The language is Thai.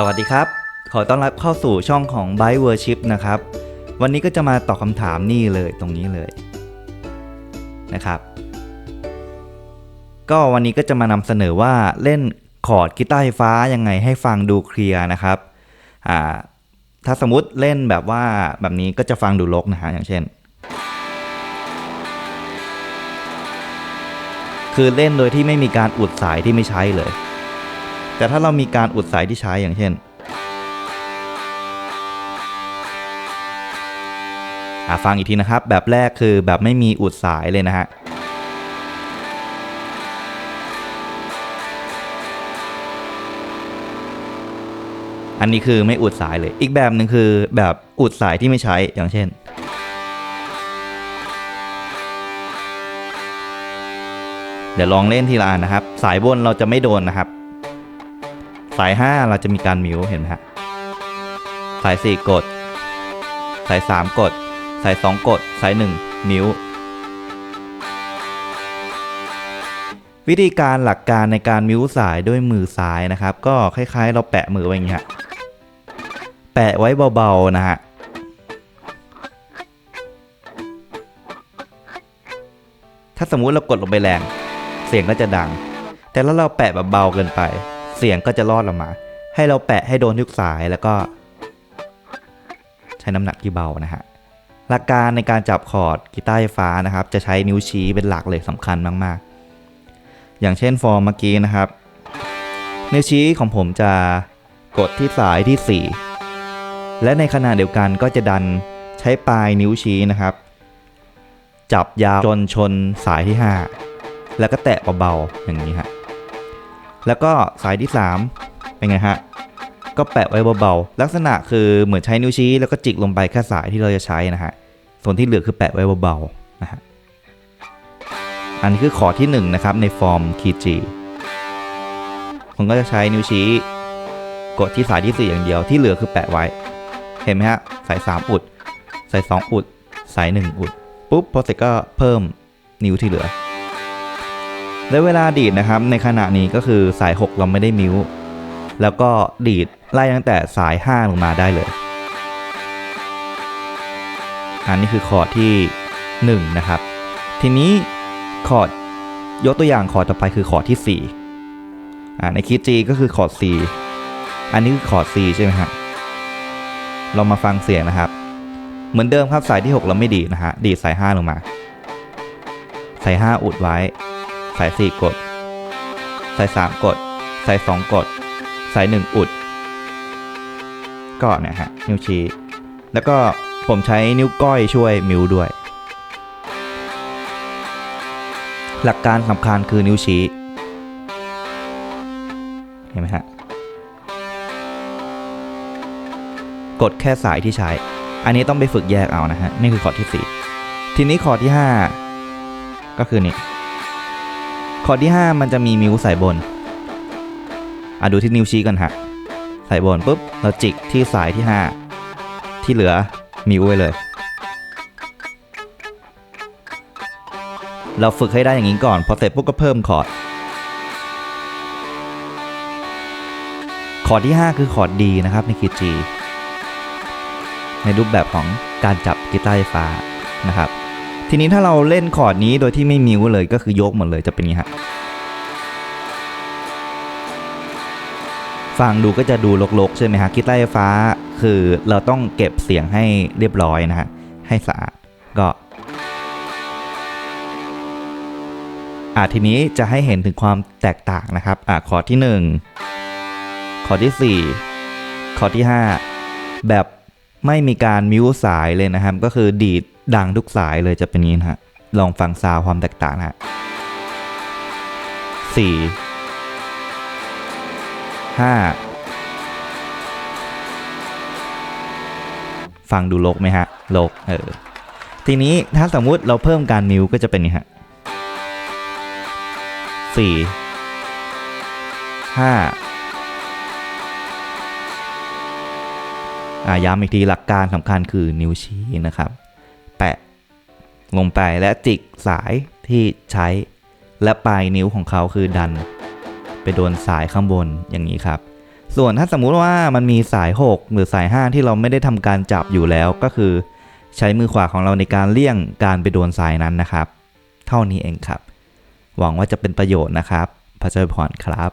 สวัสดีครับ ขอต้อนรับเข้าสู่ช่องของ b y Worship นะครับ วันนี้ก็จะมาตอบคำถามนี่เลยตรงนี้เลยนะครับ ก็วันนี้ก็จะมานำเสนอว่าเล่นคอร์ดกีตาร์ไฟฟ้ายังไงให้ฟังดูเคลียร์นะครับอ่าถ้าสมมติเล่นแบบว่าแบบนี้ก็จะฟังดูรกนะฮะอย่างเช่น คือเล่นโดยที่ไม่มีการอุดสายที่ไม่ใช้เลย แต่ถ้าเรามีการอุดสายที่ใช้อย่างเช่นฟังอีกทีนะครับ แบบแรกคือแบบไม่มีอุดสายเลยนะฮะอันนี้คือไม่อุดสายเลย อีกแบบหนึ่งคือแบบอุดสายที่ไม่ใช้ อย่างเช่น เดี๋ยวลองเล่นทีละอันนะครับ สายบนเราจะไม่โดนนะครับ สาย 5 เราจะมีการมิวเห็นไหมฮะ สาย 4 กด สาย 3 กด สาย 2 กด สาย 1 มิววิธีการหลักการในการมิวสายด้วยมือซ้ายนะครับ ก็คล้ายๆ เราแปะมือไว้อย่างเงี้ยแปะไว้เบาๆนะฮะถ้าสมมุติเรากดลงไปแรง เสียงก็จะดัง แต่ถ้าเราแปะแบบเบาเกินไป เสียงก็จะรอดออกมา ให้เราแปะให้โดนทุกสายแล้วก็ ใช้น้ำหนักที่เบานะฮะหลักการในการจับคอร์ดกีตาร์ไฟฟ้านะครับ จะใช้นิ้วชี้เป็นหลักเลยสำคัญมากๆ อย่างเช่นฟอร์มเมื่อกี้นะครับ นิ้วชี้ของผมจะกดที่สายที่ 4 และในขณะเดียวกันก็จะดันใช้ปลายนิ้วชี้นะครับ จับยาวจนชนสายที่ 5 แล้วก็แตะเบาๆอย่างนี้ฮะ แล้วก็สายที่ 3 เป็นไงฮะ ก็แปะไว้เบาๆ ลักษณะคือเหมือนใช้นิ้วชี้แล้วก็จิกลงไปแค่สายที่เราจะใช้นะฮะ ส่วนที่เหลือคือแปะไว้เบาๆนะฮะ อันนี้คือขอที่ 1 นะครับในฟอร์มคีย์ G ผมก็จะใช้นิ้วชี้กดที่สายที่ 4 อย่างเดียวที่เหลือคือแปะไว้ เห็นไหมฮะ สาย 3 อุด สาย 2 อุด สาย 1 อุด ปุ๊บพอเสร็จก็เพิ่มนิ้วที่เหลือ และเวลาดีดนะครับในขณะนี้ก็คือสาย 6 เราไม่ได้มิวแล้วก็ดีดไล่ตั้งแต่สาย 5 ลงมาได้เลย อันนี้คือคอร์ดที่ 1 นะครับ ทีนี้คอร์ดยกตัวอย่างคอร์ดต่อไปคือคอร์ดที่ 4 อ่าในคีย์ G ก็คือคอร์ด C อันนี้คือคอร์ด C ใช่ไหมฮะเรามาฟังเสียงนะครับ เหมือนเดิมครับสายที่ 6 เราไม่ดีดนะฮะดีดสาย 5 ลงมา สาย 5 อุดไว้ สาย 4 กด สาย 3 กด สาย 2 กด สาย 1 อุด ก็เนี่ยฮะ นิ้วชี้ แล้วก็ผมใช้นิ้วก้อยช่วยมิวด้วย หลักการสำคัญคือนิ้วชี้ เห็นไหมฮะ กดแค่สายที่ใช้ อันนี้ต้องไปฝึกแยกเอานะฮะ นี่คือคอร์ดที่ 4 ทีนี้คอร์ดที่ 5 ก็คือนี่ คอร์ดที่ 5 มันจะมีมิวใส่บน อะดูที่นิ้วชี้กันฮะใส่บนปุ๊บเราจิกที่สายที่ 5 ที่เหลือมิวไว้เลย เราฝึกให้ได้อย่างนี้ก่อนพอเสร็จปุ๊บก็เพิ่มคอร์ดคอร์ดที่ 5 คือคอร์ด D นะครับในคีย์ G ในรูปแบบของการจับกีตาร์ไฟฟ้านะครับ ทีนี้ถ้าเราเล่นคอร์ดนี้โดยที่ไม่มิวเลยก็คือยกหมดเลยจะเป็นอย่างนี้ฮะฟังดูก็จะดูลกๆ ใช่ไหมฮะกีตาร์ไฟฟ้า คือเราต้องเก็บเสียงให้เรียบร้อยนะฮะ ให้สะอาดก็อะทีนี้จะให้เห็นถึงความแตกต่างนะครับอะคอร์ดที่ 1 คอร์ดที่ 4 คอร์ดที่ 5 แบบ ไม่มีการมิวสายเลยนะครับ ก็คือดีดดังทุกสายเลยจะเป็นนี้นะฮะ ลองฟังซาวความแตกต่างนะฮะสี่ห้าฟังดูลกไหมฮะลกเออทีนี้ถ้าสมมุติเราเพิ่มการมิวก็จะเป็นนี้ฮะสี่ห้า อาย้ำอีกทีหลักการสำคัญคือนิ้วชี้นะครับ แปะลงไปและจิกสายที่ใช้และปลายนิ้วของเขาคือดัน ไปโดนสายข้างบนอย่างนี้ครับ ส่วนถ้าสมมุติว่ามันมีสาย 6 หรือสาย 5 ที่เราไม่ได้ทำการจับอยู่แล้วก็คือ ใช้มือขวาของเราในการเลี่ยงการไปโดนสายนั้นนะครับ เท่านี้เองครับ หวังว่าจะเป็นประโยชน์นะครับพระเจ้าพรครับ